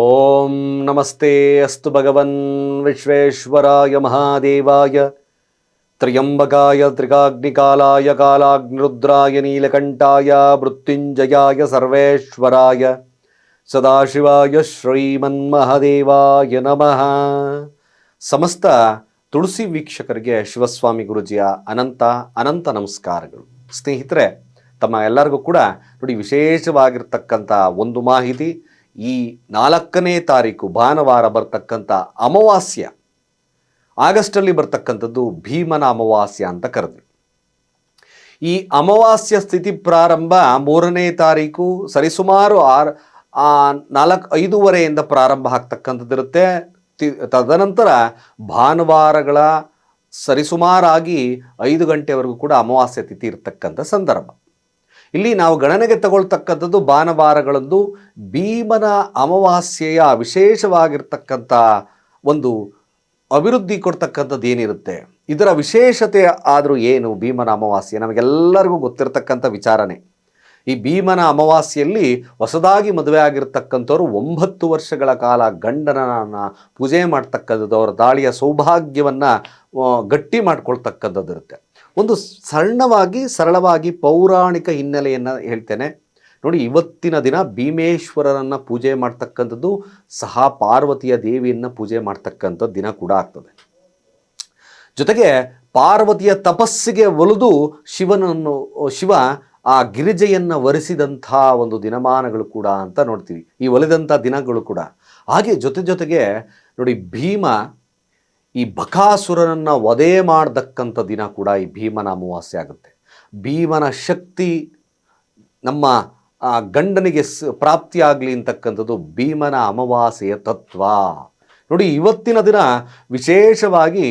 ಓಂ ನಮಸ್ತೆ ಅಸ್ತು ಭಗವನ್ ವಿಶ್ವೇಶ್ವರಾಯ ಮಹಾದೇವಾಯ. ತ್ರ್ಯಂಬಕಾಯ ತ್ರಿಕಾಗ್ನಿಕಾಲಾಯ ಕಾಲಾಗ್ನಿರುದ್ರಾಯ ನೀಲಕಂಠಾಯ ಮೃತ್ಯುಂಜಯಾಯ ಸರ್ವೇಶ್ವರಾಯ. ಸದಾಶಿವಾಯ ಶ್ರೀಮನ್ಮಹದೇವಾಯ ನಮಃ. ಸಮಸ್ತ ತುಳಸಿ ವೀಕ್ಷಕರಿಗೆ ಶಿವಸ್ವಾಮಿ ಗುರುಜಿಯ ಅನಂತ ಅನಂತ ನಮಸ್ಕಾರಗಳು. ಸ್ನೇಹಿತರೆ, ತಮ್ಮ ಎಲ್ಲರಿಗೂ ಕೂಡ ನೋಡಿ ವಿಶೇಷವಾಗಿರ್ತಕ್ಕಂಥ ಒಂದು ಮಾಹಿತಿ ಈ ನಾಲ್ಕನೇ ತಾರೀಕು ಭಾನುವಾರ ಬರ್ತಕ್ಕಂಥ ಅಮಾವಾಸ್ಯ. ಆಗಸ್ಟಲ್ಲಿ ಬರ್ತಕ್ಕಂಥದ್ದು ಭೀಮನ ಅಮಾವಾಸ್ಯ ಅಂತ ಕರೆದ್ವಿ. ಈ ಅಮಾವಾಸ್ಯ ಸ್ಥಿತಿ ಪ್ರಾರಂಭ ಮೂರನೇ ತಾರೀಕು ಸರಿಸುಮಾರು ಆರು ನಾಲ್ಕು, ಐದೂವರೆಯಿಂದ ಪ್ರಾರಂಭ ಆಗ್ತಕ್ಕಂಥದ್ದಿರುತ್ತೆ. ತದನಂತರ ಭಾನುವಾರಗಳ ಸರಿಸುಮಾರಾಗಿ ಐದು ಗಂಟೆವರೆಗೂ ಕೂಡ ಅಮಾವಾಸ್ಯ ತಿಥಿ ಇರತಕ್ಕಂಥ ಸಂದರ್ಭ. ಇಲ್ಲಿ ನಾವು ಗಣನೆಗೆ ತಗೊಳ್ತಕ್ಕಂಥದ್ದು ಭಾನುವಾರಗಳಂದು ಭೀಮನ ಅಮಾವಾಸ್ಯೆಯ ವಿಶೇಷವಾಗಿರ್ತಕ್ಕಂಥ ಒಂದು ಅಭಿವೃದ್ಧಿ ಕೊಡ್ತಕ್ಕಂಥದ್ದು ಏನಿರುತ್ತೆ? ಇದರ ವಿಶೇಷತೆ ಆದರೂ ಏನು ಭೀಮನ ಅಮಾವಾಸ್ಯೆ? ನಮಗೆಲ್ಲರಿಗೂ ಗೊತ್ತಿರತಕ್ಕಂಥ ವಿಚಾರನೆ ಈ ಭೀಮನ ಅಮಾವಾಸ್ಯೆಯಲ್ಲಿ ಹೊಸದಾಗಿ ಮದುವೆ ಆಗಿರ್ತಕ್ಕಂಥವ್ರು ಒಂಬತ್ತು ವರ್ಷಗಳ ಕಾಲ ಗಂಡನನ್ನ ಪೂಜೆ ಮಾಡ್ತಕ್ಕಂಥದ್ದು, ಅವರ ದಾಳಿಯ ಸೌಭಾಗ್ಯವನ್ನು ಗಟ್ಟಿ ಮಾಡ್ಕೊಳ್ತಕ್ಕಂಥದ್ದು ಇರುತ್ತೆ ಒಂದು ಸಣ್ಣವಾಗಿ, ಸರಳವಾಗಿ ಪೌರಾಣಿಕ ಹಿನ್ನೆಲೆಯನ್ನು ಹೇಳ್ತೇನೆ. ನೋಡಿ, ಇವತ್ತಿನ ದಿನ ಭೀಮೇಶ್ವರನನ್ನು ಪೂಜೆ ಮಾಡ್ತಕ್ಕಂಥದ್ದು ಸಹ ಪಾರ್ವತಿಯ ದೇವಿಯನ್ನು ಪೂಜೆ ಮಾಡ್ತಕ್ಕಂಥ ದಿನ ಕೂಡ ಆಗ್ತದೆ. ಜೊತೆಗೆ ಪಾರ್ವತಿಯ ತಪಸ್ಸಿಗೆ ಒಲಿದು ಶಿವನನ್ನು, ಶಿವ ಆ ಗಿರಿಜೆಯನ್ನು ವರಿಸಿದಂಥ ಒಂದು ದಿನಮಾನಗಳು ಕೂಡ ಅಂತ ನೋಡ್ತೀವಿ. ಈ ಒಲಿದಂಥ ದಿನಗಳು ಕೂಡ. ಹಾಗೆ ಜೊತೆ ಜೊತೆಗೆ, ನೋಡಿ, ಭೀಮ ಈ ಬಕಾಸುರನನ್ನು ವಧೆ ಮಾಡತಕ್ಕಂಥ ದಿನ ಕೂಡ ಈ ಭೀಮನ ಅಮಾವಾಸ್ಯೆ ಆಗುತ್ತೆ. ಭೀಮನ ಶಕ್ತಿ ನಮ್ಮ ಗಂಡನಿಗೆ ಸ್, ಪ್ರಾಪ್ತಿಯಾಗಲಿ ಅಂತಕ್ಕಂಥದ್ದು ಭೀಮನ ಅಮಾವಾಸ್ಯೆಯ ತತ್ವ. ನೋಡಿ, ಇವತ್ತಿನ ದಿನ ವಿಶೇಷವಾಗಿ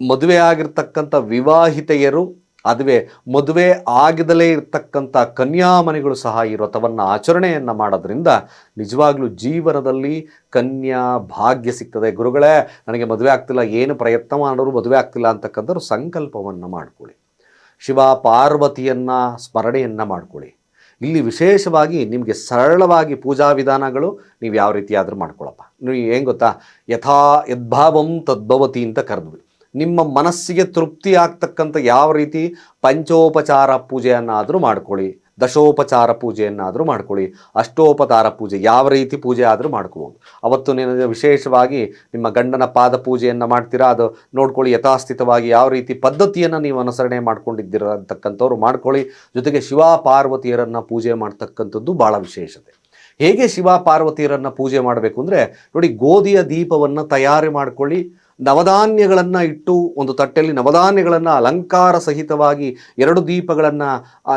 ಮದುವೆ ಆಗಿರ್ತಕ್ಕಂಥ ವಿವಾಹಿತೆಯರು ಅದುವೆ ಮದುವೆ ಆಗದಲೇ ಇರತಕ್ಕಂಥ ಕನ್ಯಾಮಣಿಗಳು ಸಹ ಈ ವ್ರತವನ್ನು ಆಚರಣೆಯನ್ನು ಮಾಡೋದ್ರಿಂದ ನಿಜವಾಗ್ಲೂ ಜೀವನದಲ್ಲಿ ಕನ್ಯಾ ಭಾಗ್ಯ ಸಿಗ್ತದೆ. ಗುರುಗಳೇ, ನನಗೆ ಮದುವೆ ಆಗ್ತಿಲ್ಲ, ಏನು ಪ್ರಯತ್ನ ಮಾಡೋರು ಮದುವೆ ಆಗ್ತಿಲ್ಲ ಅಂತಕ್ಕಂಥವ್ರು ಸಂಕಲ್ಪವನ್ನು ಮಾಡಿಕೊಳ್ಳಿ. ಶಿವ ಪಾರ್ವತಿಯನ್ನು ಸ್ಮರಣೆಯನ್ನು ಮಾಡಿಕೊಳ್ಳಿ. ಇಲ್ಲಿ ವಿಶೇಷವಾಗಿ ನಿಮಗೆ ಸರಳವಾಗಿ ಪೂಜಾ ವಿಧಾನಗಳು ನೀವು ಯಾವ ರೀತಿಯಾದರೂ ಮಾಡ್ಕೊಳಪ್ಪ. ನೀವು ಏನು ಗೊತ್ತಾ? ಯಥಾ ಯದ್ಭಾವಂ ತದ್ಭವತಿ ಅಂತ ಕರೆದ್ವಿ. ನಿಮ್ಮ ಮನಸ್ಸಿಗೆ ತೃಪ್ತಿ ಆಗ್ತಕ್ಕಂಥ ಯಾವ ರೀತಿ? ಪಂಚೋಪಚಾರ ಪೂಜೆಯನ್ನಾದರೂ ಮಾಡ್ಕೊಳ್ಳಿ. ದಶೋಪಚಾರ ಪೂಜೆಯನ್ನಾದರೂ ಮಾಡ್ಕೊಳ್ಳಿ. ಅಷ್ಟೋಪಚಾರ ಪೂಜೆ ಯಾವ ರೀತಿ ಪೂಜೆ ಆದರೂ ಮಾಡ್ಕೋಬೋದು. ಅವತ್ತು ನಿನಗೆ ವಿಶೇಷವಾಗಿ ನಿಮ್ಮ ಗಂಡನ ಪಾದ ಪೂಜೆಯನ್ನು ಮಾಡ್ತೀರಾ? ಅದು ನೋಡ್ಕೊಳ್ಳಿ ಯಥಾಸ್ಥಿತವಾಗಿ ಯಾವ ರೀತಿ ಪದ್ಧತಿಯನ್ನು ನೀವು ಅನುಸರಣೆ ಮಾಡ್ಕೊಂಡಿದ್ದೀರ ಅಂತಕ್ಕಂಥವ್ರು ಮಾಡ್ಕೊಳ್ಳಿ. ಜೊತೆಗೆ ಶಿವ ಪಾರ್ವತಿಯರನ್ನು ಪೂಜೆ ಮಾಡ್ತಕ್ಕಂಥದ್ದು ಭಾಳ ವಿಶೇಷತೆ. ಹೇಗೆ ಶಿವ ಪಾರ್ವತಿಯರನ್ನು ಪೂಜೆ ಮಾಡಬೇಕು ಅಂದರೆ ನೋಡಿ ಗೋಧಿಯ ದೀಪವನ್ನು ತಯಾರಿ ಮಾಡ್ಕೊಳ್ಳಿ. ನವಧಾನ್ಯಗಳನ್ನು ಇಟ್ಟು ಒಂದು ತಟ್ಟೆಯಲ್ಲಿ ನವಧಾನ್ಯಗಳನ್ನು ಅಲಂಕಾರ ಸಹಿತವಾಗಿ ಎರಡು ದೀಪಗಳನ್ನು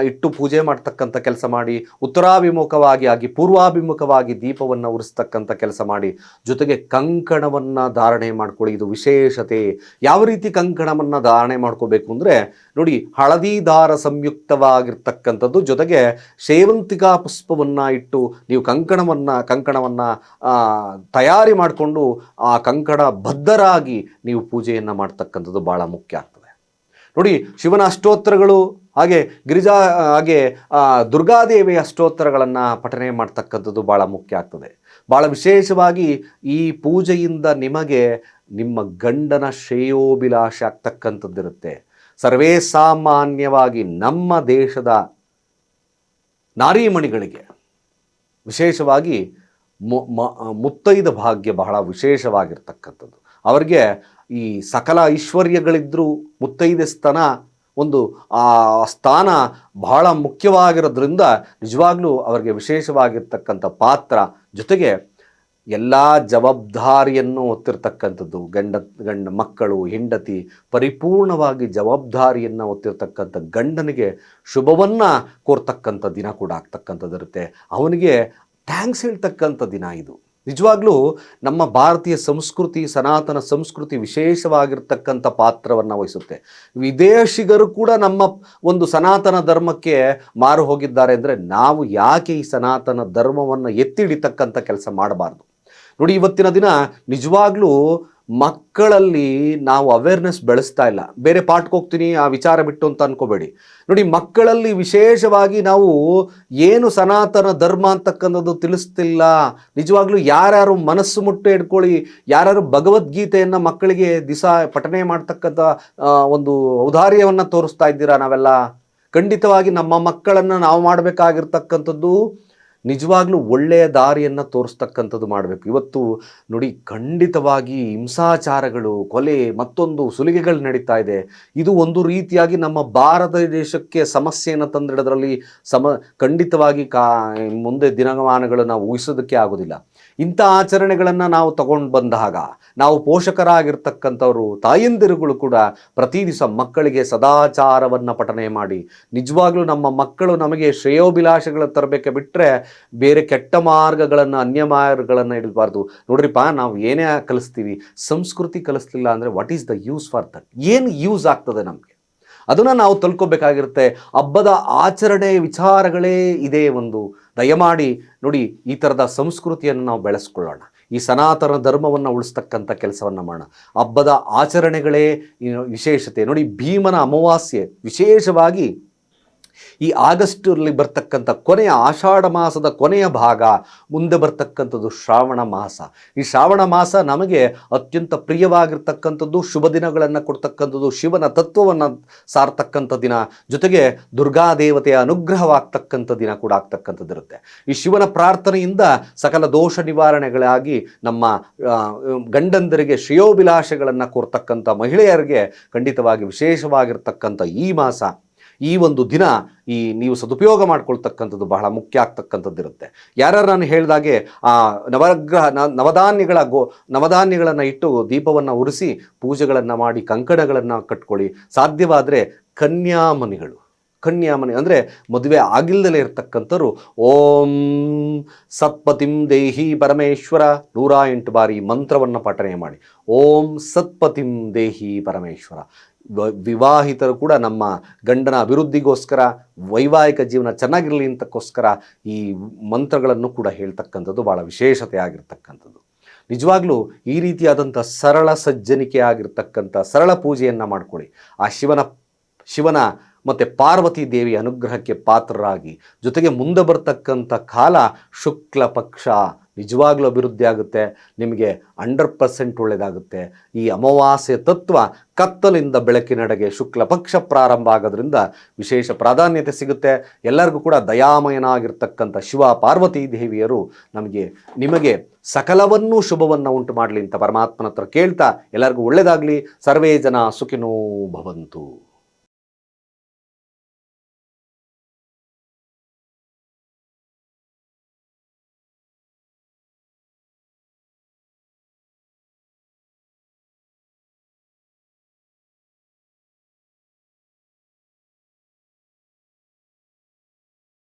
ಇಟ್ಟು ಪೂಜೆ ಮಾಡ್ತಕ್ಕಂಥ ಕೆಲಸ ಮಾಡಿ, ಉತ್ತರಾಭಿಮುಖವಾಗಿ ಆಗಿ ಪೂರ್ವಾಭಿಮುಖವಾಗಿ ದೀಪವನ್ನು ಉರಿಸ್ತಕ್ಕಂಥ ಕೆಲಸ ಮಾಡಿ, ಜೊತೆಗೆ ಕಂಕಣವನ್ನು ಧಾರಣೆ ಮಾಡ್ಕೊಳ್ಳಿ. ಇದು ವಿಶೇಷತೆ. ಯಾವ ರೀತಿ ಕಂಕಣವನ್ನು ಧಾರಣೆ ಮಾಡ್ಕೋಬೇಕು ಅಂದರೆ, ನೋಡಿ ಹಳದಿ ದಾರ ಸಂಯುಕ್ತವಾಗಿರ್ತಕ್ಕಂಥದ್ದು, ಜೊತೆಗೆ ಸೇವಂತಿಕಾ ಪುಷ್ಪವನ್ನು ಇಟ್ಟು ನೀವು ಕಂಕಣವನ್ನು ಕಂಕಣವನ್ನು ತಯಾರಿ ಮಾಡಿಕೊಂಡು ಆ ಕಂಕಣ ಬದ್ಧರಾಗಿ ನೀವು ಪೂಜೆಯನ್ನು ಮಾಡ್ತಕ್ಕಂಥದ್ದು ಭಾಳ ಮುಖ್ಯ ಆಗ್ತದೆ. ನೋಡಿ, ಶಿವನ ಅಷ್ಟೋತ್ತರಗಳು, ಹಾಗೆ ಗಿರಿಜಾ, ಹಾಗೆ ದುರ್ಗಾದೇವಿಯ ಅಷ್ಟೋತ್ತರಗಳನ್ನು ಪಠನೆ ಮಾಡ್ತಕ್ಕಂಥದ್ದು ಭಾಳ ಮುಖ್ಯ ಆಗ್ತದೆ. ಭಾಳ ವಿಶೇಷವಾಗಿ ಈ ಪೂಜೆಯಿಂದ ನಿಮಗೆ ನಿಮ್ಮ ಗಂಡನ ಶ್ರೇಯೋಭಿಲಾಷೆ ಆಗ್ತಕ್ಕಂಥದ್ದಿರುತ್ತೆ. ಸರ್ವೇ ಸಾಮಾನ್ಯವಾಗಿ ನಮ್ಮ ದೇಶದ ನಾರೀಮಣಿಗಳಿಗೆ ವಿಶೇಷವಾಗಿ ಮುತ್ತೈದ ಭಾಗ್ಯ ಬಹಳ ವಿಶೇಷವಾಗಿರ್ತಕ್ಕಂಥದ್ದು. ಅವರಿಗೆ ಈ ಸಕಲ ಐಶ್ವರ್ಯಗಳಿದ್ದರೂ ಮುತ್ತೈದೆ ಸ್ಥಾನ ಒಂದು ಆ ಸ್ಥಾನ ಬಹಳ ಮುಖ್ಯವಾಗಿರೋದ್ರಿಂದ ನಿಜವಾಗ್ಲೂ ಅವರಿಗೆ ವಿಶೇಷವಾಗಿರ್ತಕ್ಕಂಥ ಪಾತ್ರ ಜೊತೆಗೆ ಎಲ್ಲ ಜವಾಬ್ದಾರಿಯನ್ನು ಹೊತ್ತಿರ್ತಕ್ಕಂಥದ್ದು, ಗಂಡ ಗಂಡ ಮಕ್ಕಳು, ಹೆಂಡತಿ ಪರಿಪೂರ್ಣವಾಗಿ ಜವಾಬ್ದಾರಿಯನ್ನು ಹೊತ್ತಿರ್ತಕ್ಕಂಥ ಗಂಡನಿಗೆ ಶುಭವನ್ನು ಕೋರ್ತಕ್ಕಂಥ ದಿನ ಕೂಡ ಆಗ್ತಕ್ಕಂಥದ್ದಿರುತ್ತೆ. ಅವನಿಗೆ ಥ್ಯಾಂಕ್ಸ್ ಹೇಳ್ತಕ್ಕಂಥ ದಿನ ಇದು. ನಿಜವಾಗ್ಲೂ ನಮ್ಮ ಭಾರತೀಯ ಸಂಸ್ಕೃತಿ, ಸನಾತನ ಸಂಸ್ಕೃತಿ ವಿಶೇಷವಾಗಿರ್ತಕ್ಕಂಥ ಪಾತ್ರವನ್ನು ವಹಿಸುತ್ತೆ. ವಿದೇಶಿಗರು ಕೂಡ ನಮ್ಮ ಒಂದು ಸನಾತನ ಧರ್ಮಕ್ಕೆ ಮಾರು ಹೋಗಿದ್ದಾರೆ ಅಂದರೆ ನಾವು ಯಾಕೆ ಈ ಸನಾತನ ಧರ್ಮವನ್ನು ಎತ್ತಿ ಹಿಡಿತಕ್ಕಂಥ ಕೆಲಸ ಮಾಡಬಾರ್ದು? ನೋಡಿ, ಇವತ್ತಿನ ದಿನ ನಿಜವಾಗ್ಲೂ ಮಕ್ಕಳಲ್ಲಿ ನಾವು ಅವೇರ್ನೆಸ್ ಬೆಳೆಸ್ತಾ ಇಲ್ಲ. ಬೇರೆ ಪಾಠಕ್ಕೆ ಹೋಗ್ತೀನಿ, ಆ ವಿಚಾರ ಬಿಟ್ಟು ಅಂತ ಅನ್ಕೋಬೇಡಿ. ನೋಡಿ, ಮಕ್ಕಳಲ್ಲಿ ವಿಶೇಷವಾಗಿ ನಾವು ಏನು ಸನಾತನ ಧರ್ಮ ಅಂತಕ್ಕಂಥದ್ದು ತಿಳಿಸ್ತಿಲ್ಲ. ನಿಜವಾಗ್ಲೂ ಯಾರ್ಯಾರು ಮನಸ್ಸು ಮುಟ್ಟು ಇಟ್ಕೊಳ್ಳಿ, ಯಾರ್ಯಾರು ಭಗವದ್ಗೀತೆಯನ್ನು ಮಕ್ಕಳಿಗೆ ದಿಸ ಪಠನೆ ಮಾಡ್ತಕ್ಕಂಥ ಒಂದು ಔದಾರ್ಯವನ್ನು ತೋರಿಸ್ತಾ ಇದ್ದೀರಾ ನಾವೆಲ್ಲ? ಖಂಡಿತವಾಗಿ ನಮ್ಮ ಮಕ್ಕಳನ್ನು ನಾವು ಮಾಡಬೇಕಾಗಿರ್ತಕ್ಕಂಥದ್ದು ನಿಜವಾಗ್ಲೂ ಒಳ್ಳೆಯ ದಾರಿಯನ್ನು ತೋರಿಸ್ತಕ್ಕಂಥದ್ದು ಮಾಡಬೇಕು. ಇವತ್ತು ನೋಡಿ, ಖಂಡಿತವಾಗಿ ಹಿಂಸಾಚಾರಗಳು, ಕೊಲೆ, ಮತ್ತೊಂದು ಸುಲಿಗೆಗಳು ನಡೀತಾ ಇದೆ. ಇದು ಒಂದು ರೀತಿಯಾಗಿ ನಮ್ಮ ಭಾರತ ದೇಶಕ್ಕೆ ಸಮಸ್ಯೆಯನ್ನು ತಂದಿಡೋದ್ರಲ್ಲಿ ಸಮ, ಖಂಡಿತವಾಗಿ ಕಾ, ಮುಂದೆ ದಿನಮಾನಗಳನ್ನು ನಾವು ಊಹಿಸೋದಕ್ಕೆ ಆಗೋದಿಲ್ಲ. ಇಂಥ ಆಚರಣೆಗಳನ್ನು ನಾವು ತಗೊಂಡು ಬಂದಾಗ ನಾವು ಪೋಷಕರಾಗಿರ್ತಕ್ಕಂಥವರು, ತಾಯಂದಿರುಗಳು ಕೂಡ ಪ್ರತಿ ದಿವಸ ಮಕ್ಕಳಿಗೆ ಸದಾಚಾರವನ್ನು ಪಠನೆ ಮಾಡಿ, ನಿಜವಾಗ್ಲೂ ನಮ್ಮ ಮಕ್ಕಳು ನಮಗೆ ಶ್ರೇಯೋಭಿಲಾಷೆಗಳು ತರಬೇಕೆ ಬಿಟ್ಟರೆ ಬೇರೆ ಕೆಟ್ಟ ಮಾರ್ಗಗಳನ್ನು, ಅನ್ಯ ಮಾರ್ಗಗಳನ್ನು ಇಡಬಾರ್ದು. ನೋಡ್ರಿಪ್ಪ, ನಾವು ಏನೇ ಕಲಿಸ್ತೀವಿ, ಸಂಸ್ಕೃತಿ ಕಲಿಸ್ಲಿಲ್ಲ ಅಂದರೆ what is the use for that ಏನು ಯೂಸ್ ಆಗ್ತದೆ ನಮಗೆ? ಅದನ್ನು ನಾವು ತಲ್ಕೋಬೇಕಾಗಿರುತ್ತೆ. ಹಬ್ಬದ ಆಚರಣೆ ವಿಚಾರಗಳೇ ಇದೆ ಒಂದು. ದಯಮಾಡಿ ನೋಡಿ ಈ ಥರದ ಸಂಸ್ಕೃತಿಯನ್ನು ನಾವು ಬೆಳೆಸ್ಕೊಳ್ಳೋಣ. ಈ ಸನಾತನ ಧರ್ಮವನ್ನು ಉಳಿಸ್ತಕ್ಕಂಥ ಕೆಲಸವನ್ನು ಮಾಡೋಣ. ಹಬ್ಬದ ಆಚರಣೆಗಳೇ ವಿಶೇಷತೆ. ನೋಡಿ ಭೀಮನ ಅಮಾವಾಸ್ಯೆ ವಿಶೇಷವಾಗಿ ಈ ಆಗಸ್ಟಲ್ಲಿ ಬರ್ತಕ್ಕಂಥ ಕೊನೆಯ ಆಷಾಢ ಮಾಸದ ಕೊನೆಯ ಭಾಗ, ಮುಂದೆ ಬರ್ತಕ್ಕಂಥದ್ದು ಶ್ರಾವಣ ಮಾಸ. ಈ ಶ್ರಾವಣ ಮಾಸ ನಮಗೆ ಅತ್ಯಂತ ಪ್ರಿಯವಾಗಿರ್ತಕ್ಕಂಥದ್ದು, ಶುಭ ದಿನಗಳನ್ನು ಕೊಡ್ತಕ್ಕಂಥದ್ದು, ಶಿವನ ತತ್ವವನ್ನು ಸಾರ್ತಕ್ಕಂಥ ದಿನ. ಜೊತೆಗೆ ದುರ್ಗಾ ದೇವತೆಯ ಅನುಗ್ರಹವಾಗ್ತಕ್ಕಂಥ ದಿನ ಕೂಡ ಆಗ್ತಕ್ಕಂಥದ್ದಿರುತ್ತೆ. ಈ ಶಿವನ ಪ್ರಾರ್ಥನೆಯಿಂದ ಸಕಲ ದೋಷ ನಿವಾರಣೆಗಳಾಗಿ ನಮ್ಮ ಗಂಡಂದರಿಗೆ ಶ್ರೇಯೋಭಿಲಾಷೆಗಳನ್ನು ಕೋರ್ತಕ್ಕಂಥ ಮಹಿಳೆಯರಿಗೆ ಖಂಡಿತವಾಗಿ ವಿಶೇಷವಾಗಿರ್ತಕ್ಕಂಥ ಈ ಮಾಸ. ಈ ಒಂದು ದಿನ ಈ ನೀವು ಸದುಪಯೋಗ ಮಾಡ್ಕೊಳ್ತಕ್ಕಂಥದ್ದು ಬಹಳ ಮುಖ್ಯ ಆಗ್ತಕ್ಕಂಥದ್ದಿರುತ್ತೆ. ಯಾರ್ಯಾರು ನಾನು ಹೇಳಿದಾಗೆ, ಆ ನವಗ್ರಹ ನವಧಾನ್ಯಗಳ ಗೋ, ನವಧಾನ್ಯಗಳನ್ನು ಇಟ್ಟು ದೀಪವನ್ನು ಉರಿಸಿ ಪೂಜೆಗಳನ್ನು ಮಾಡಿ ಕಂಕಣಗಳನ್ನು ಕಟ್ಕೊಳ್ಳಿ. ಸಾಧ್ಯವಾದರೆ ಕನ್ಯಾಮನಿಗಳು ಕನ್ಯಾಮನಿ ಅಂದರೆ ಮದುವೆ ಆಗಿಲ್ದಲೇ ಇರತಕ್ಕಂಥವ್ರು, ಓಂ ಸತ್ಪತಿಂ ದೇಹಿ ಪರಮೇಶ್ವರ ನೂರ ಎಂಟು ಬಾರಿ ಮಂತ್ರವನ್ನು ಪಠನೆ ಮಾಡಿ. ಓಂ ಸತ್ಪತಿಂ ದೇಹಿ ಪರಮೇಶ್ವರ. ವಿವಾಹಿತರು ಕೂಡ ನಮ್ಮ ಗಂಡನ ಅಭಿವೃದ್ಧಿಗೋಸ್ಕರ, ವೈವಾಹಿಕ ಜೀವನ ಚೆನ್ನಾಗಿರಲಿ ಅಂತಕ್ಕೋಸ್ಕರ ಈ ಮಂತ್ರಗಳನ್ನು ಕೂಡ ಹೇಳ್ತಕ್ಕಂಥದ್ದು ಭಾಳ ವಿಶೇಷತೆ ಆಗಿರ್ತಕ್ಕಂಥದ್ದು. ನಿಜವಾಗ್ಲೂ ಈ ರೀತಿಯಾದಂಥ ಸರಳ ಸಜ್ಜನಿಕೆ ಆಗಿರ್ತಕ್ಕಂಥ ಸರಳ ಪೂಜೆಯನ್ನು ಮಾಡ್ಕೊಳ್ಳಿ. ಆ ಶಿವನ ಶಿವನ ಮತ್ತು ಪಾರ್ವತಿ ದೇವಿ ಅನುಗ್ರಹಕ್ಕೆ ಪಾತ್ರರಾಗಿ ಜೊತೆಗೆ ಮುಂದೆ ಬರ್ತಕ್ಕಂಥ ಕಾಲ ಶುಕ್ಲ ಪಕ್ಷ ನಿಜವಾಗ್ಲೂ ಅಭಿವೃದ್ಧಿ ಆಗುತ್ತೆ, ನಿಮಗೆ ಹಂಡ್ರೆಡ್ ಪರ್ಸೆಂಟ್ ಒಳ್ಳೆಯದಾಗುತ್ತೆ ಈ ಅಮಾವಾಸ್ಯೆ ತತ್ವ ಕತ್ತಲಿಂದ ಬೆಳಕಿನಡೆಗೆ ಶುಕ್ಲ ಪಕ್ಷ ಪ್ರಾರಂಭ ಆಗೋದ್ರಿಂದ ವಿಶೇಷ ಪ್ರಾಧಾನ್ಯತೆ ಸಿಗುತ್ತೆ. ಎಲ್ಲರಿಗೂ ಕೂಡ ದಯಾಮಯನಾಗಿರ್ತಕ್ಕಂಥ ಶಿವ ಪಾರ್ವತಿ ದೇವಿಯರು ನಮಗೆ, ನಿಮಗೆ ಸಕಲವನ್ನೂ ಶುಭವನ್ನು ಉಂಟು ಮಾಡಲಿ ಅಂತ ಪರಮಾತ್ಮನ ಹತ್ರ ಕೇಳ್ತಾ ಎಲ್ಲರಿಗೂ ಒಳ್ಳೆಯದಾಗಲಿ ಸರ್ವೇ ಜನ ಸುಖಿನೋ ಭವಂತು.